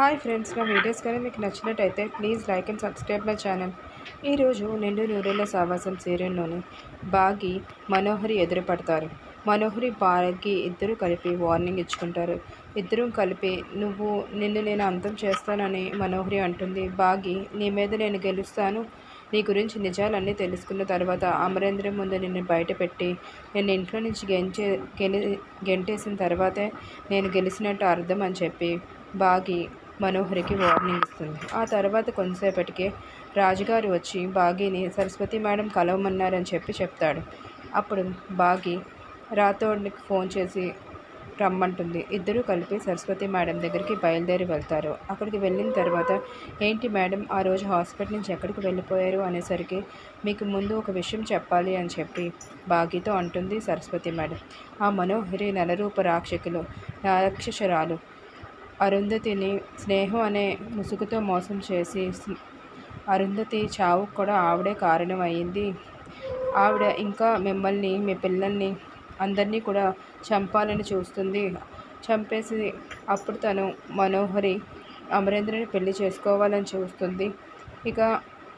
Hi friends నా videos కానీ మీకు నచ్చినట్టయితే please like and subscribe my channel. ఈరోజు నిండు నూరేళ్ళ సావాసం సీరియల్లోని బాగి మనోహరి ఎదురుపడతారు. మనోహరి బాగి ఇద్దరు కలిపి వార్నింగ్ ఇచ్చుకుంటారు. ఇద్దరూ కలిపి నువ్వు నిన్ను నేను అంతం చేస్తానని మనోహరి అంటుంది. బాగి నీ మీద నేను గెలుస్తాను. నీ గురించి నిజాలన్నీ తెలుసుకున్న తర్వాత అమరేంద్రం ముందు నిన్ను బయటపెట్టి నేను ఇంట్లో నుంచి గెంచే గెలి గెంటేసిన తర్వాతే నేను గెలిచినట్టు అర్థం అని చెప్పి బాగి మనోహరికి వార్నింగ్ ఇస్తుంది. ఆ తర్వాత కొంతసేపటికే రాజుగారు వచ్చి బాగీని సరస్వతి మేడం కలవమన్నారని చెప్పి చెప్తాడు. అప్పుడు బాగి రాథోడ్కి ఫోన్ చేసి రమ్మంటుంది. ఇద్దరూ కలిపి సరస్వతి మేడం దగ్గరికి బయలుదేరి వెళ్తారు. అక్కడికి వెళ్ళిన తర్వాత ఏంటి మేడం ఆ రోజు హాస్పిటల్ నుంచి ఎక్కడికి వెళ్ళిపోయారు? అనేసరికి మీకు ముందు ఒక విషయం చెప్పాలి అని చెప్పి బాగితో అంటుంది సరస్వతి మేడం. ఆ మనోహరి నలరూప రాక్షకులు రాక్షసురాలు. అరుంధతిని స్నేహం అనే ముసుగుతో మోసం చేసి అరుంధతి చావు కూడా ఆవిడే కారణం అయ్యింది ఆవిడ ఇంకా మిమ్మల్ని మీ పిల్లల్ని అందరినీ కూడా చంపాలని చూస్తుంది. చంపేసి అప్పుడు తను మనోహరి అమరేంద్రని పెళ్ళి చేసుకోవాలని చూస్తుంది. ఇక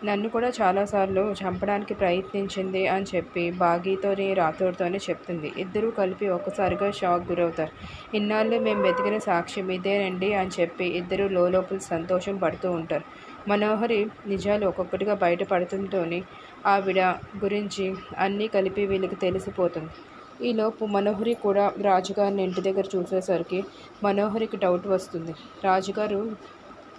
నన్ను కూడా చాలాసార్లు చంపడానికి ప్రయత్నించింది అని చెప్పి బాగీతోని రాథోడ్తోని చెప్తుంది. ఇద్దరూ కలిపి ఒక్కసారిగా షాక్ గురవుతారు. ఇన్నాళ్ళు మేము వెతికిన సాక్ష్యం ఇదేనండి అని చెప్పి ఇద్దరు లోపల సంతోషం పడుతూ ఉంటారు. మనోహరి నిజాలు ఒక్కొక్కటిగా బయటపడుతుంటోని ఆవిడ గురించి అన్నీ కలిపి వీళ్ళకి తెలిసిపోతుంది. ఈలోపు మనోహరి కూడా రాజుగారిని ఇంటి దగ్గర చూసేసరికి మనోహరికి డౌట్ వస్తుంది. రాజుగారు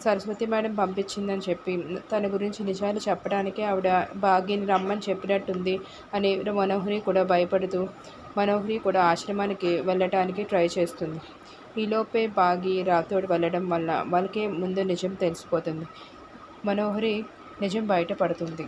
సరస్వతి మేడం పంపించిందని చెప్పి తన గురించి నిజాలు చెప్పడానికి ఆవిడ భాగ్యని రమ్మని చెప్పినట్టుంది అని మనోహరి కూడా భయపడుతూ మనోహరి కూడా ఆశ్రమానికి వెళ్ళటానికి ట్రై చేస్తుంది. ఈలోపే బాగి రాతోడు వెళ్ళడం వల్ల వాళ్ళకే ముందు నిజం తెలిసిపోతుంది. మనోహరి నిజం బయటపడుతుంది